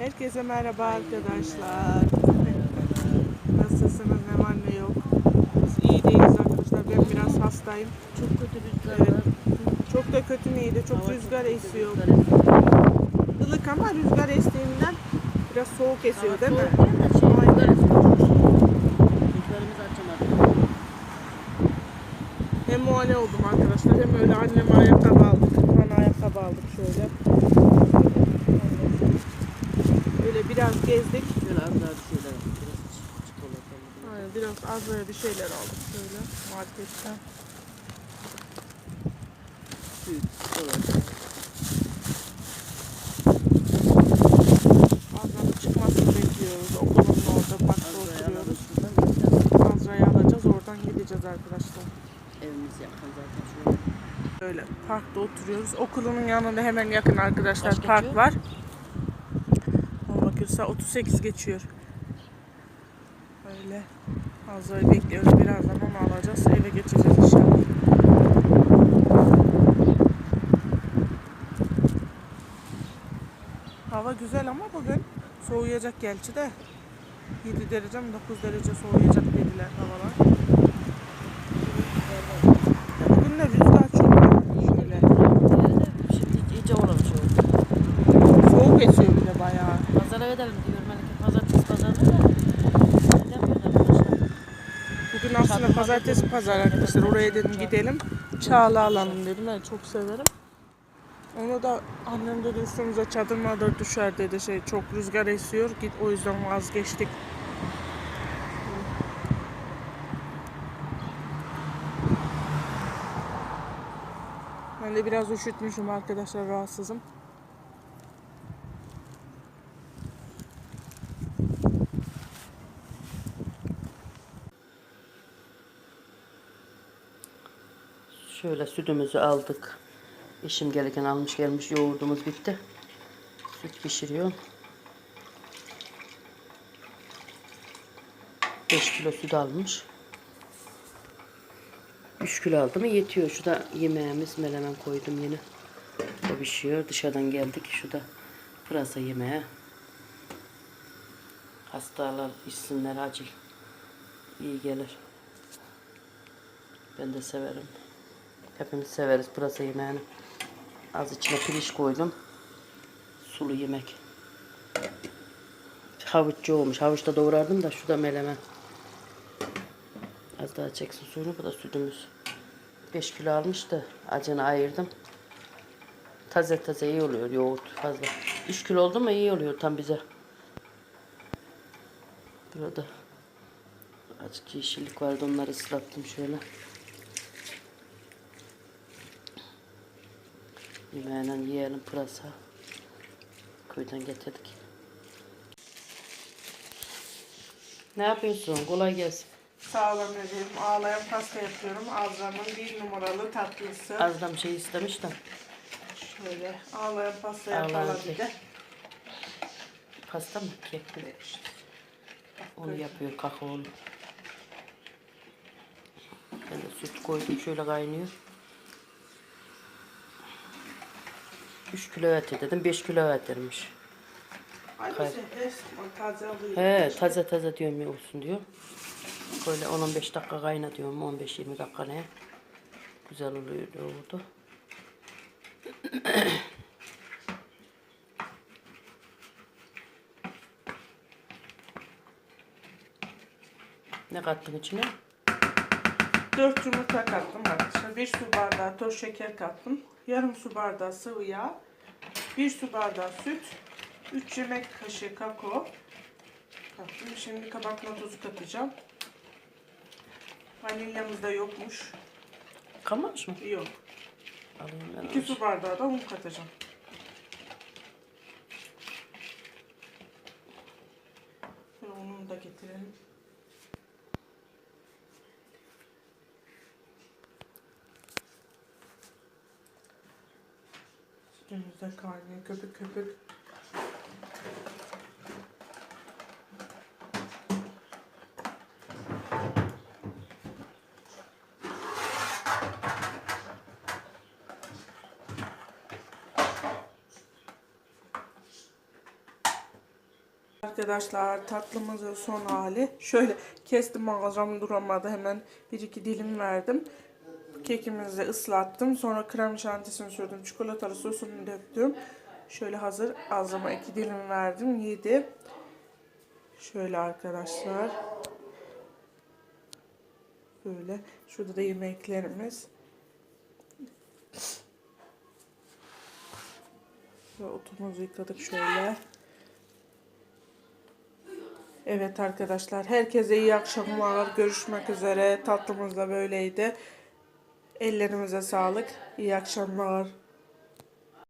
Herkese merhaba arkadaşlar. Nasılsınız? Ne var ne yok? Biz iyi değiliz arkadaşlar. Ben biraz hastayım. Çok kötü rüzgar Evet. var. Çok da kötü neydi? Çok Hava rüzgar esiyor. rüzgar. Ilık ama rüzgar estiğinden biraz soğuk esiyor Hava değil mi? soğuk değil de şey rüzgar esiyor. Rüzgarımızı açamadık. Hem muayene oldum arkadaşlar hem öyle anneme ayakkabı aldık. Bana ayakkabı aldık şöyle. Öyle biraz gezdik. Şöyle az daha bir şeyler aldık. Biraz çi- çikolata. Aynen, biraz az böyle bir şeyler aldık şöyle marketten. Süt, çikolata. Azra'nın çıkmasını bekliyoruz. Okulun orada parkta oturuyoruz. Azra'yı alacağız oradan gideceğiz arkadaşlar. Evimiz yakın zaten şöyle. Böyle parkta oturuyoruz. Okulunun yanında hemen yakın arkadaşlar Kaç park geçiyor? var. Bakıyorsa 38 geçiyor. Böyle Azra'yı bekliyoruz. Birazdan onu alacağız. Eve geçeceğiz inşallah. Hava güzel ama bugün soğuyacak gerçi de 7 derece mi 9 derece soğuyacak dediler havalar. Bugün de rüzgar çok var. Şöyle. Diğeri de Şimdi iyice olamış oldu. Soğuk esiyor bir de bayağı. Pazara gidelim diyorum. Melike pazartesi pazarda da. Gidemiyoruz arkadaşlar. Bugün aslında pazartesi pazar arkadaşlar. Oraya dedim gidelim. Çağla alalım dedim. Ben çok severim. Onu da annem dedi üstümüze çadır madır düşer dedi şey çok rüzgar esiyor git o yüzden vazgeçtik. Ben de biraz üşütmüşüm arkadaşlar rahatsızım. Şöyle sütümüzü aldık. Eşim gelirken almış gelmiş yoğurdumuz bitti. Süt pişiriyor. 5 kilo süt almış. 3 kilo aldı mı yetiyor. Şu da yemeğimiz menemen koydum yine. O pişiyor. Dışarıdan geldik. Şu da pırasa yemeği. Hastalar içsinler acil. İyi gelir. Ben de severim. Hepimiz severiz pırasa yemeğini. Az içine pirinç koydum. Sulu yemek. Havuç olmuş. Havuçta doğrardım da şu da melemen. Az daha çeksin suyunu. Bu da sütümüz. 5 kilo almış da acını ayırdım. Taze taze iyi oluyor yoğurt fazla. 3 kilo oldu mu iyi oluyor tam bize. Burada azıcık yeşillik vardı onları ıslattım şöyle. Yemeğiyle yiyelim pırasa. Köyden getirdik. Ne yapıyorsun? Kolay gelsin. Sağ olun bebeğim. Ağlayan pasta yapıyorum. Azra'nın bir numaralı tatlısı. Bir şey istemiş de. Şöyle ağlayan pasta yapalım bir de. Pasta mı? Kek mi? Onu yapıyor kakaolu. Ben de süt koydum şöyle kaynıyor. 3 kilo et dedim 5 kilo et vermiş. Taze alıyor. He taze taze diyorum ya olsun diyor. Böyle 10-15 dakika kayna diyorum 15-20 dakika ne. Güzel oluyor oldu. ne kattın içine? 4 yumurta kattım arkadaşlar. 1 su bardağı toz şeker kattım. Yarım su bardağı sıvı yağ. 1 su bardağı süt. 3 yemek kaşığı kakao. Kattım. Şimdi kabartma tozu katacağım. Vanilyamız da yokmuş. Kalmamış mı? Yok. Alayım ben 2 onu. su bardağı da un katacağım. Şöyle ununu da getirelim. Sütümüz de kaynıyor köpük köpük. Arkadaşlar tatlımızın son hali. Şöyle kestim ağzım duramadı. Hemen bir iki dilim verdim. Kekimizi ıslattım. Sonra krem şantisini sürdüm. Çikolatalı sosunu döktüm. Şöyle hazır ağzıma iki dilim verdim. Yedi. Şöyle arkadaşlar. Böyle. Şurada da yemeklerimiz. Ve otumuzu yıkadık şöyle. Evet arkadaşlar herkese iyi akşamlar. Görüşmek üzere. Tatlımız da böyleydi. Ellerimize sağlık. İyi akşamlar.